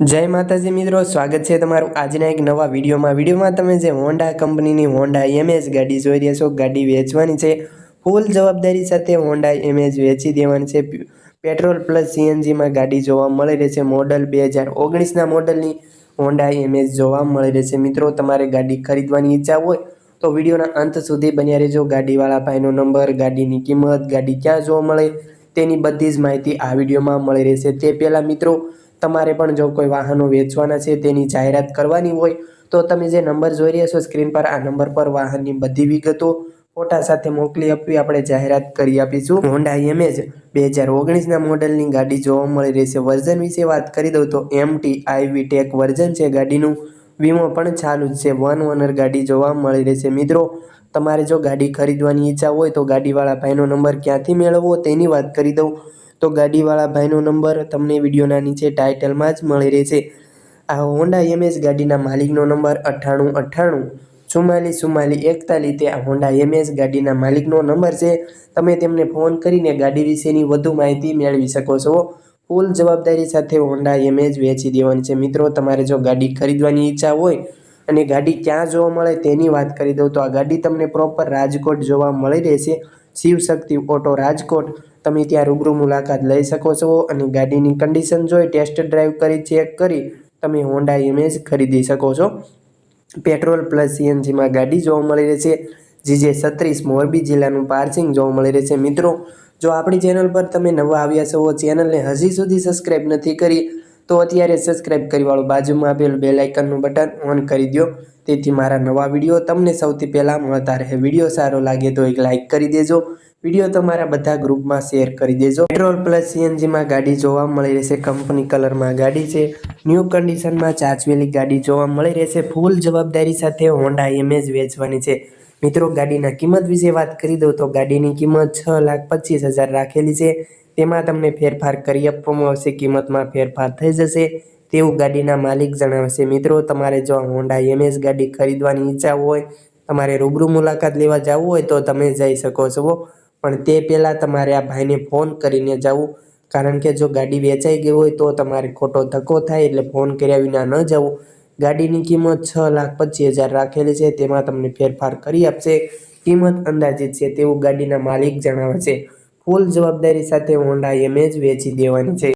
જય માતાજી મિત્રો, સ્વાગત છે તમારું આજના એક નવા વિડીયોમાં. વિડીયોમાં તમે જે હોન્ડા કંપનીની હોન્ડા એમએસ ગાડી જોઈ રહ્યા છો, ગાડી વેચવાની છે. ફૂલ જવાબદારી સાથે હોન્ડા એમએસ વેચી દેવાની છે. પેટ્રોલ પ્લસ સીએનજીમાં ગાડી જોવા મળી રહેશે મોડલ બે હજાર ઓગણીસના મોડલની હોન્ડા એમએસ જોવા મળી રહેશે મિત્રો, તમારે ગાડી ખરીદવાની ઈચ્છા હોય તો વિડીયોના અંત સુધી બન્યા રહેજો. ગાડીવાળા ભાઈનો નંબર, ગાડીની કિંમત, ગાડી ક્યાં જોવા મળે તેની બધી જ માહિતી આ વિડીયોમાં મળી રહેશે. તે પહેલાં મિત્રો તમારે પણ જો કોઈ વાહનો વેચવાના છે, તેની જાહેરાત કરવાની હોય, તો તમે જે નંબર જોઈ રહ્યા છો સ્ક્રીન પર, આ નંબર પર વાહનની બધી વિગતો ફોટા સાથે મોકલી આપવી, આપણે જાહેરાત કરી આપીશું. હોન્ડા એમેજ બે હજાર ઓગણીસના મોડલની ગાડી જોવા મળી રહેશે વર્ઝન વિશે વાત કરી દઉં તો એમટી આઈવી ટેક વર્ઝન છે. ગાડીનું વીમો પણ ચાલુ જ છે. વન ઓનર ગાડી જોવા મળી રહેશે મિત્રો, તમારે જો ગાડી ખરીદવાની ઈચ્છા હોય, તો ગાડીવાળા ભાઈનો નંબર ક્યાંથી મેળવવો, તેની વાત કરી દઉં. તો ગાડીવાળા ભાઈનો નંબર તમને વિડીયોના નીચે ટાઇટલમાં જ મળી રહેશે. આ હોન્ડા એમએસ ગાડીના માલિકનો નંબર અઠ્ઠાણું અઠ્ઠાણું ચુમ્માલીસ ચુમ્માલીસ એકતાલીસ તે આ હોન્ડા એમએસ ગાડીના માલિકનો નંબર છે. તમે તેમને ફોન કરીને ગાડી વિશેની વધુ માહિતી મેળવી શકો છો. ફૂલ જવાબદારી સાથે હોન્ડા એમએજ વેચી દેવાની છે. મિત્રો, તમારે જો ગાડી ખરીદવાની ઈચ્છા હોય અને ગાડી ક્યાં જોવા મળે તેની વાત કરી દઉં તો આ ગાડી તમને પ્રોપર રાજકોટ જોવા મળી રહેશે. શિવશક્તિ ઓટો રાજકોટ. તમે ત્યાં રૂબરૂ મુલાકાત લઈ શકો છો અને ગાડીની કન્ડિશન જોઈ ટેસ્ટ ડ્રાઈવ કરી ચેક કરી તમે હોન્ડા ઇમેજ ખરીદી શકો છો. પેટ્રોલ પ્લસ સીએનજીમાં ગાડી જોવા મળી રહેશે. જીજે છત્રીસ મોરબી જિલ્લાનું પાર્સિંગ જોવા મળી રહેશે. મિત્રો, જો આપણી ચેનલ પર તમે નવા આવ્યા છો ચેનલને હજી સુધી સબસ્ક્રાઈબ નથી કરી તો અત્યારે સબસ્ક્રાઇબ કરીવાળું બાજુમાં આપેલ બે લાઇકનનું બટન ઓન કરી દો તેથી મારા નવા વીડિયો તમને સૌથી પહેલાં મળતા રહે. વીડિયો સારો લાગે તો એક લાઇક કરી દેજો. વીડિયો તમારા બધા ગ્રુપમાં શેર કરી દેજો. પેટ્રોલ પ્લસ સીએનજીમાં ગાડી જોવા મળી રહેશે. કંપની કલરમાં ગાડી છે. ન્યૂ કન્ડિશનમાં ચાચવેલી ગાડી જોવા મળી રહેશે. ફૂલ જવાબદારી સાથે હોન્ડા એમએજ વેચવાની છે. મિત્રો, ગાડીના કિંમત વિશે વાત કરી દઉં તો ગાડીની કિંમત છ લાખ પચીસ હજાર રાખેલી છે. તેમાં તમને ફેરફાર કરી આપવામાં આવશે, કિંમતમાં ફેરફાર થઈ જશે. તેવું ગાડીના માલિક જણાવશે. મિત્રો, તમારે જો હોન્ડા એમએસ ગાડી ખરીદવાની ઈચ્છા હોય, તમારે રૂબરૂ મુલાકાત લેવા જવું હોય તો તમે જઈ શકો છો. પણ તે પહેલાં તમારે આ ભાઈને ફોન કરીને જવું. કારણ કે જો ગાડી વેચાઈ ગઈ હોય તો તમારે ખોટો ધક્કો થાય એટલે ફોન કર્યા વિના ન જવું. ગાડીની કિંમત છ લાખ પચીસ હજાર રાખેલી છે. તેમાં તમને ફેરફાર કરી આપશે. કિંમત અંદાજિત છે તેવું ગાડીના માલિક જણાવે છે. ફૂલ જવાબદારી સાથે હોન્ડા એમેજ વેચી દેવાની છે.